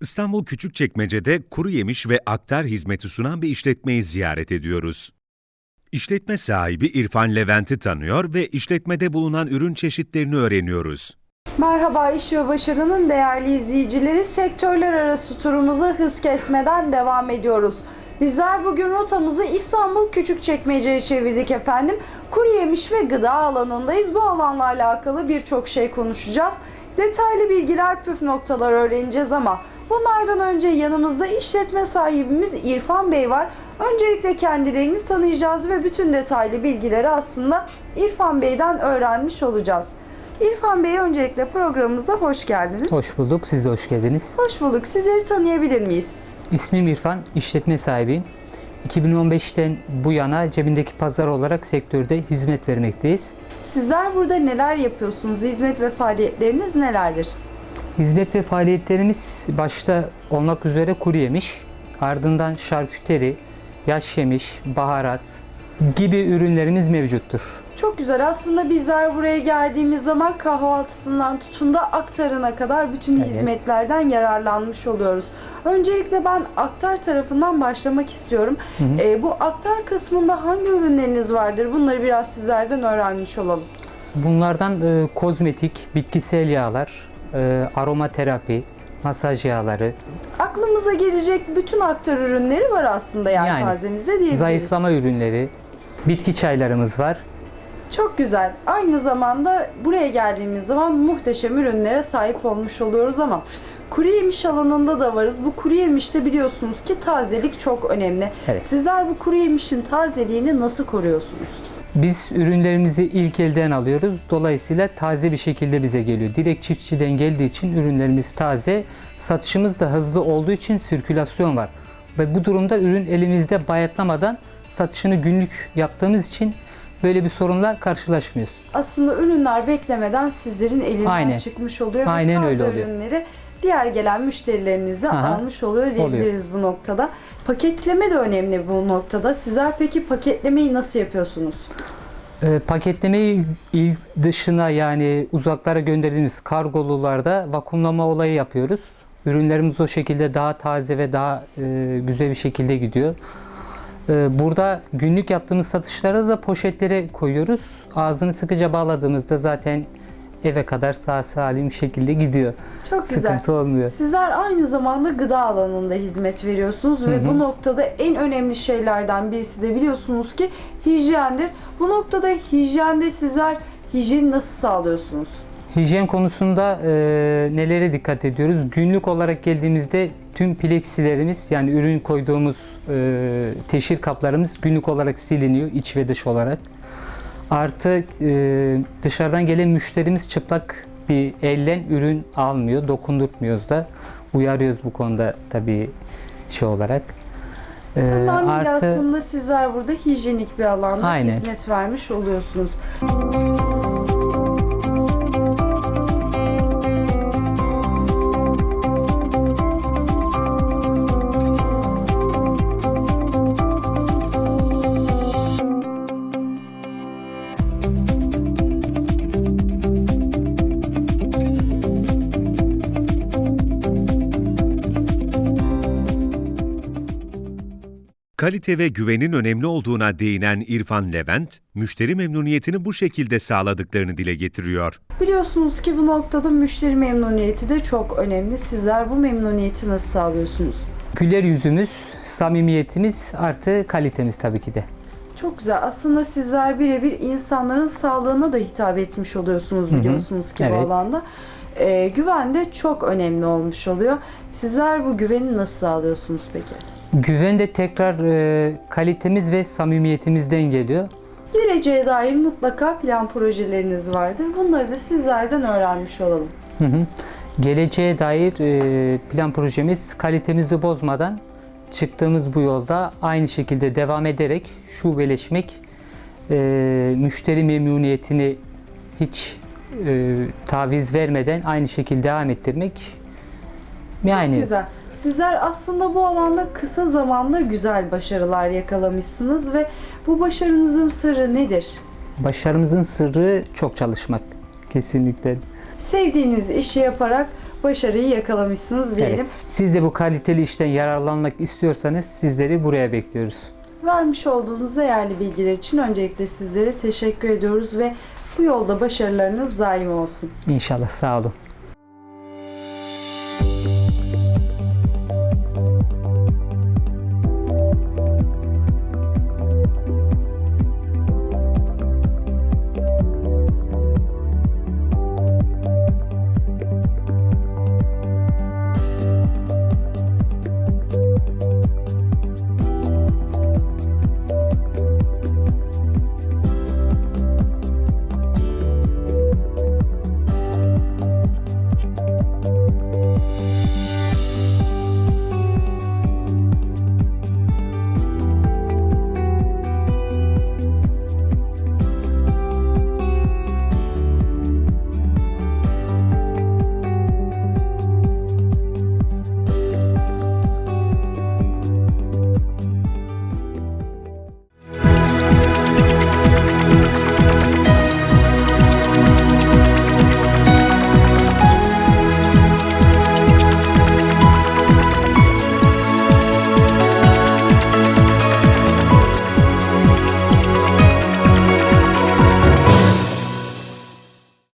İstanbul Küçükçekmece'de kuru yemiş ve aktar hizmeti sunan bir işletmeyi ziyaret ediyoruz. İşletme sahibi İrfan Levent'i tanıyor ve işletmede bulunan ürün çeşitlerini öğreniyoruz. Merhaba İş ve Başarı'nın değerli izleyicileri. Sektörler arası turumuza hız kesmeden devam ediyoruz. Bizler bugün rotamızı İstanbul Küçükçekmece'ye çevirdik efendim. Kuru yemiş ve gıda alanındayız. Bu alanla alakalı birçok şey konuşacağız. Detaylı bilgiler, püf noktalar öğreneceğiz ama bunlardan önce yanımızda işletme sahibimiz İrfan Bey var. Öncelikle kendilerini tanıyacağız ve bütün detaylı bilgileri aslında İrfan Bey'den öğrenmiş olacağız. İrfan Bey öncelikle programımıza hoş geldiniz. Hoş bulduk. Siz de hoş geldiniz. Hoş bulduk. Sizleri tanıyabilir miyiz? İsmim İrfan, işletme sahibiyim. 2015'ten bu yana cebindeki pazar olarak sektörde hizmet vermekteyiz. Sizler burada neler yapıyorsunuz? Hizmet ve faaliyetleriniz nelerdir? Hizmet ve faaliyetlerimiz başta olmak üzere kuru yemiş, ardından şarküteri, yaş yemiş, baharat gibi ürünlerimiz mevcuttur. Çok güzel. Aslında bizler buraya geldiğimiz zaman kahvaltısından tutun da aktarına kadar bütün Evet. hizmetlerden yararlanmış oluyoruz. Öncelikle ben aktar tarafından başlamak istiyorum. Ee, bu aktar kısmında hangi ürünleriniz vardır? Bunları biraz sizlerden öğrenmiş olalım. Bunlardan e, kozmetik, bitkisel yağlar, e, aromaterapi, masaj yağları, Aklımıza gelecek bütün aktar ürünleri var aslında yani, Yani, malzememize diyebiliriz. zayıflama ürünleri, bitki çaylarımız var. Çok güzel. Aynı zamanda buraya geldiğimiz zaman muhteşem ürünlere sahip olmuş oluyoruz ama kuru yemiş alanında da varız. Bu kuru yemişte biliyorsunuz ki tazelik çok önemli. Evet. Sizler bu kuru yemişin tazeliğini nasıl koruyorsunuz? Biz ürünlerimizi ilk elden alıyoruz. Dolayısıyla taze bir şekilde bize geliyor. Direkt çiftçiden geldiği için ürünlerimiz taze. Satışımız da hızlı olduğu için sirkülasyon var. Ve bu durumda ürün elimizde bayatlamadan satışını günlük yaptığımız için böyle bir sorunla karşılaşmıyoruz. Aslında ürünler beklemeden sizlerin elinden Aynen. çıkmış oluyor ve Aynen taze öyle oluyor. ürünleri diğer gelen müşterileriniz de Aha, almış oluyor diyebiliriz bu noktada. Paketleme de önemli bu noktada. Sizler peki paketlemeyi nasıl yapıyorsunuz? Ee, paketlemeyi il dışına yani uzaklara gönderdiğimiz kargolularda vakumlama olayı yapıyoruz. Ürünlerimiz o şekilde daha taze ve daha e, güzel bir şekilde gidiyor. Ee, burada günlük yaptığımız satışlara da poşetlere koyuyoruz. Ağzını sıkıca bağladığımızda zaten eve kadar sağ salim bir şekilde gidiyor. Çok güzel. Sıkıntı olmuyor. Sizler aynı zamanda gıda alanında hizmet veriyorsunuz ve bu noktada en önemli şeylerden birisi de biliyorsunuz ki hijyendir. Bu noktada hijyende sizler hijyeni nasıl sağlıyorsunuz? Hijyen konusunda e, nelere dikkat ediyoruz? Günlük olarak geldiğimizde tüm plexilerimiz yani ürün koyduğumuz e, teşhir kaplarımız günlük olarak siliniyor iç ve dış olarak. Artı e, dışarıdan gelen müşterimiz çıplak bir elden ürün almıyor, dokundurtmuyoruz da. Uyarıyoruz bu konuda tabii şey olarak. E, Tamamıyla aslında sizler burada hijyenik bir alanda Aynen. hizmet vermiş oluyorsunuz. Kalite ve güvenin önemli olduğuna değinen İrfan Levent, müşteri memnuniyetini bu şekilde sağladıklarını dile getiriyor. Biliyorsunuz ki bu noktada müşteri memnuniyeti de çok önemli. Sizler bu memnuniyeti nasıl sağlıyorsunuz? güler yüzümüz, samimiyetimiz artı kalitemiz tabii ki de. Çok güzel. Aslında sizler birebir insanların sağlığına da hitap etmiş oluyorsunuz biliyorsunuz ki bu Evet. alanda. Ee, güven de çok önemli olmuş oluyor. Sizler bu güveni nasıl sağlıyorsunuz peki? Güven de tekrar e, kalitemiz ve samimiyetimizden geliyor. Geleceğe dair mutlaka plan projeleriniz vardır. Bunları da sizlerden öğrenmiş olalım. Hı hı. Geleceğe dair e, plan projemiz kalitemizi bozmadan çıktığımız bu yolda aynı şekilde devam ederek şubeleşmek, e, müşteri memnuniyetini hiç e, taviz vermeden aynı şekilde devam ettirmek. Yani Güzel. Sizler aslında bu alanda kısa zamanda güzel başarılar yakalamışsınız ve bu başarınızın sırrı nedir? başarımızın sırrı çok çalışmak kesinlikle. Sevdiğiniz işi yaparak başarıyı yakalamışsınız diyelim. Evet. Siz de bu kaliteli işten yararlanmak istiyorsanız sizleri buraya bekliyoruz. Vermiş olduğunuz değerli bilgiler için öncelikle sizlere teşekkür ediyoruz ve bu yolda başarılarınız daim olsun. İnşallah sağ olun.